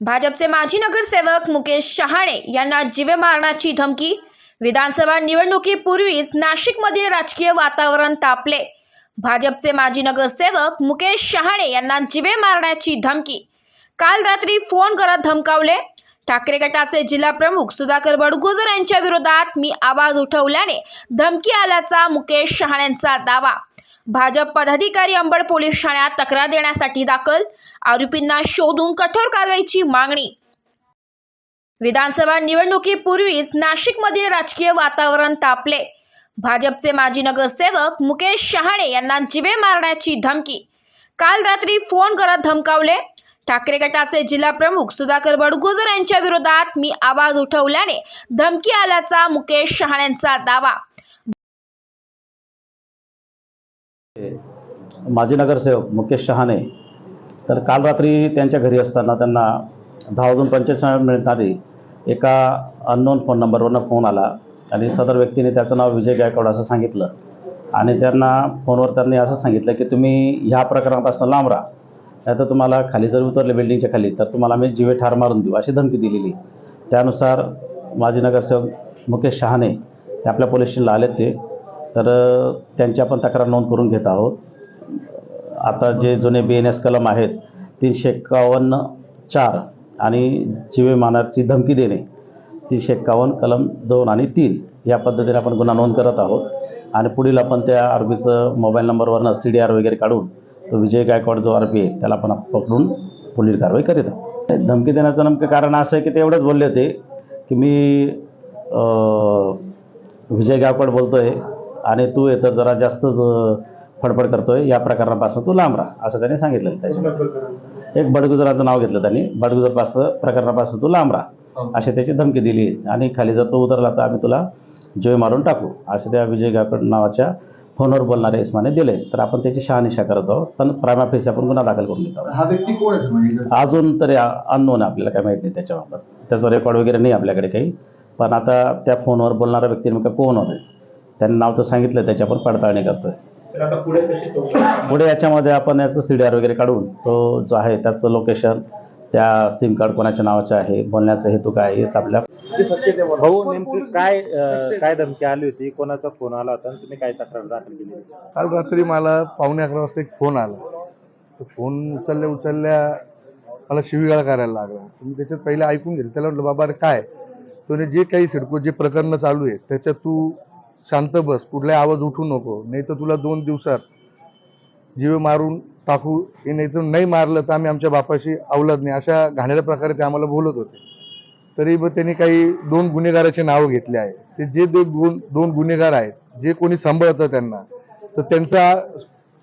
भाजपचे माजी नगरसेवक मुकेश शहाणे यांना जीवे मारण्याची धमकी. विधानसभा निवडणुकीपूर्वीच नाशिकमधील राजकीय वातावरण तापले. भाजपचे माजी नगरसेवक मुकेश शहाणे यांना जीवे मारण्याची धमकी. काल रात्री फोन करत धमकावले. ठाकरे गटाचे जिल्हा प्रमुख सुधाकर बडगुजर यांच्या विरोधात मी आवाज उठवल्याने धमकी आल्याचा मुकेश शहाण्यांचा दावा. भाजप पदाधिकारी अंबड पोलीस ठाण्यात तक्रार देण्यासाठी दाखल. आरोपींना शोधून कठोर कारवाईची मागणी. विधानसभा निवडणुकीपूर्वीच नाशिकमधील राजकीय वातावरण तापले. भाजपचे माजी नगरसेवक मुकेश शहाणे यांना जिवे मारण्याची धमकी. काल रात्री फोन करत धमकावले. ठाकरे गटाचे जिल्हा प्रमुख सुधाकर बडगुजर यांच्या विरोधात मी आवाज उठवल्याने धमकी आल्याचा मुकेश शहाण्यांचा दावा. माजी नगरसेवक मुकेश शहाणे तर काल रात्री त्यांच्या घरी असताना त्यांना दहा वाजून पंचेचाळीस मिळणारी एका अननोन फोन नंबरवरनं फोन आला आणि सदर व्यक्तीने त्याचं नाव विजय गायकवाड असं सांगितलं. आणि त्यांना फोनवर त्यांनी असं सांगितलं की तुम्ही ह्या प्रकरणापासून लांब राहा. नाही तर तुम्हाला खाली जर उतरले बिल्डिंगच्या खाली तर तुम्हाला आम्ही जीवे ठार मारून देऊ अशी धमकी दिलेली त्यानुसार माजी नगरसेवक मुकेश शहाणे हे आपल्या पोलीस स्टेशनला आले ते. तर त्यांची आपण तक्रार नोंद करून घेत आहोत. आता जे जुने बी एन एस कलम आहेत तीनशे एक्कावन्न चार आणि जीवे मारण्याची धमकी देणे तीनशे एक्कावन्न कलम दोन आणि तीन या पद्धतीने आपण गुन्हा नोंद करत आहोत. आणि पुढील आपण त्या आरोपीचं मोबाईल नंबरवरनं सी डी आर वगैरे काढून तो विजय गायकवाड जो आरोपी आहे त्याला आपण पकडून पुढील कारवाई करीत आहोत. धमकी देण्याचं नेमकं कारण असं आहे की ते एवढंच बोलले होते की मी विजय गायकवाड बोलतो आहे आणि तू हे तर जरा जास्तच फडफड करतोय या प्रकरणापासून तू लांब राहा असं त्यांनी सांगितलं त्याच्या एक बडगुजराचं नाव घेतलं त्यांनी बडगुजरपासून प्रकरणापासून तू लांब राहा अशी त्याची धमकी दिली. आणि खाली जर तो उतरला तर आम्ही तुला जोय मारून टाकू असे त्या विजय गायकवाड नावाच्या फोनवर बोलणाऱ्या इस्माने दिले. तर आपण त्याची शहानिशा करत आहोत. पण प्रायमाफेसी आपण गुन्हा दाखल करून घेत आहोत. हा व्यक्ती कोण आहे? म्हणजे अजून तरी अननोन आहे आपल्याला काही माहीत नाही त्याच्याबाबत. त्याचा रेकॉर्ड वगैरे नाही आपल्याकडे काही. पण आता त्या फोनवर बोलणारा व्यक्ती नेमका कोण होते? त्यांनी नाव तर सांगितलं त्याची आपण पडताळणी करतोय. पुढे याच्यामध्ये आपण याचं सी डी आर वगैरे काढून तो जो आहे त्याचं लोकेशन त्या सिम कार्ड कोणाच्या नावाचं आहे बोलण्याचा हेतू काय आहे, हे आपल्या भाऊ नेमकी काय अं, काय धमकी आली होती? कोणाचा फोन आला होता आणि तुम्ही काय तक्रार दाखल केली? काल रात्री मला पावणे अकरा वाजता एक फोन आला. तो फोन उचलल्या उचलल्या मला शिवीगाळ करायला लागला. तुम्ही त्याच्यात पहिले ऐकून घेतलं त्याला म्हटलं बाबा अरे काय? तो जे काही सिडको जे प्रकरणं चालू आहे त्याच्यात तू शांत बस. कुठलाही आवाज उठू नको. नाही तर तुला दोन दिवसात जीव मारून टाकू. हे नाही तर नाही मारलं तर आम्ही आमच्या बापाशी अवलत नाही. अशा घाणेऱ्या प्रकारे ते आम्हाला बोलत होते. तरी मग त्यांनी काही दोन गुन्हेगाराचे नाव घेतले आहे ते जे दोन दोन गुन्हेगार आहेत जे कोणी सांभाळतं त्यांना तर त्यांचा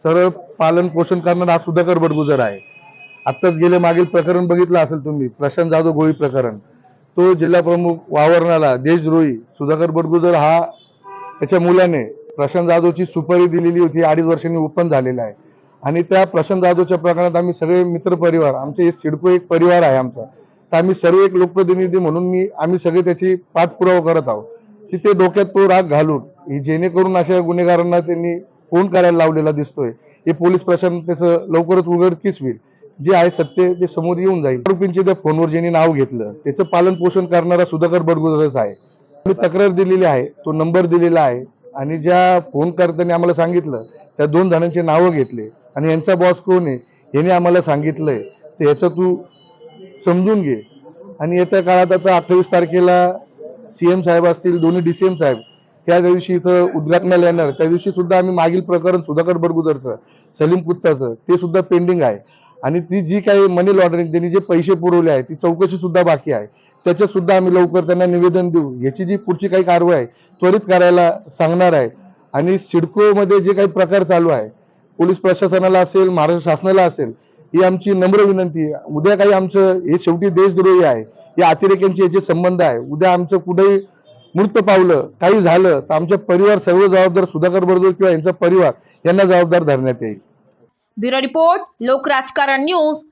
सरळ पालन पोषण करणारा हा सुधाकर बडगुजर आहे. आत्ताच गेले मागील प्रकरण बघितलं असेल तुम्ही प्रशांत जाधव गोळी प्रकरण. तो जिल्हा प्रमुख वावरणाला देशद्रोही सुधाकर बडगुजर हा त्याच्या मुलाने प्रशांत जाधवची सुपारी दिलेली होती अडीच वर्षांनी ओपन झालेला आहे. आणि त्या प्रशांत जाधवच्या प्रकरणात आम्ही सगळे मित्रपरिवार आमचे सिडको एक परिवार आहे आमचा. तर आम्ही सर्व एक लोकप्रतिनिधी म्हणून मी आम्ही सगळे त्याची पाठपुरावा करत आहोत. की ते डोक्यात तो राग घालून जेणेकरून अशा गुन्हेगारांना त्यांनी फोन करायला लावलेला दिसतोय. हे पोलीस प्रशासन त्याचं लवकरच उघडकीस होईल. जे आहे सत्य ते समोर येऊन जाईल. आरोपींचे त्या फोनवर ज्यांनी नाव घेतलं त्याचं पालन पोषण करणारा सुधाकर बडगुजरच आहे. मी तक्रार दिलेली आहे तो नंबर दिलेला आहे. आणि ज्या फोन करताना आम्हाला सांगितलं त्या दोन जणांचे नावं घेतले. आणि यांचा बॉस कोण आहे याने आम्हाला सांगितलंय. तर याचं तू समजून घे. आणि येत्या काळात आता अठ्ठावीस तारखेला सीएम साहेब असतील दोन्ही डीसीएम साहेब त्या दिवशी इथं उद्घाटनाला येणार. त्या दिवशी सुद्धा आम्ही मागील प्रकरण सुधाकर बडगुदरचं सलीम कुत्ताचं ते सुद्धा पेंडिंग आहे. आणि ती जी काही मनी लॉन्ड्रिंग त्यांनी जे पैसे पुरवले आहे ती चौकशी सुद्धा बाकी आहे. त्याच्यात सुद्धा आम्ही लवकर त्यांना निवेदन देऊ. याची जी पुढची काही कारवाई आहे त्वरित करायला सांगणार आहे. आणि सिडकोमध्ये जे काही प्रकार चालू आहे पोलीस प्रशासनाला असेल महाराष्ट्र शासनाला असेल ही आमची नम्र विनंती आहे. उद्या काही आमचं हे शेवटी देशद्रोही आहे. या अतिरेक्यांचे याचे संबंध आहे. उद्या आमचं कुठेही मृत पावलं काही झालं तर आमच्या परिवार सर्व जबाबदार सुधाकर बरोबर किंवा यांचा परिवार यांना जबाबदार धरण्यात येईल. ब्युरो रिपोर्ट लोक राजकारण न्यूज